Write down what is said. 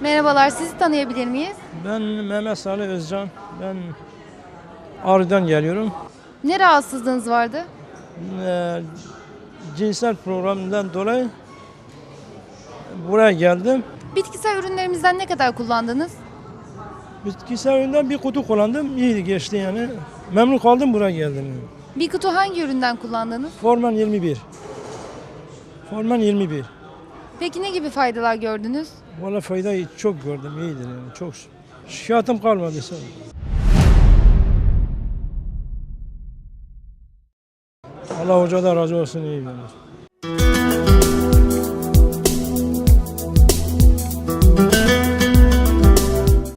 Merhabalar, sizi tanıyabilir miyiz? Ben Mehmet Salih Özcan. Ben Ağrı'dan geliyorum. Ne rahatsızlığınız vardı? Ee, cinsel programından dolayı buraya geldim. Bitkisel ürünlerimizden ne kadar kullandınız? Bitkisel üründen bir kutu kullandım. İyiydi geçti yani. Memnun kaldım buraya geldim. Bir kutu hangi üründen kullandınız? Forman 21. Forman 21. Peki ne gibi faydalar gördünüz? Valla faydayı çok gördüm. iyidir yani. Çok şikayetim kalmadı. Ol. Allah hoca da razı olsun iyi verir.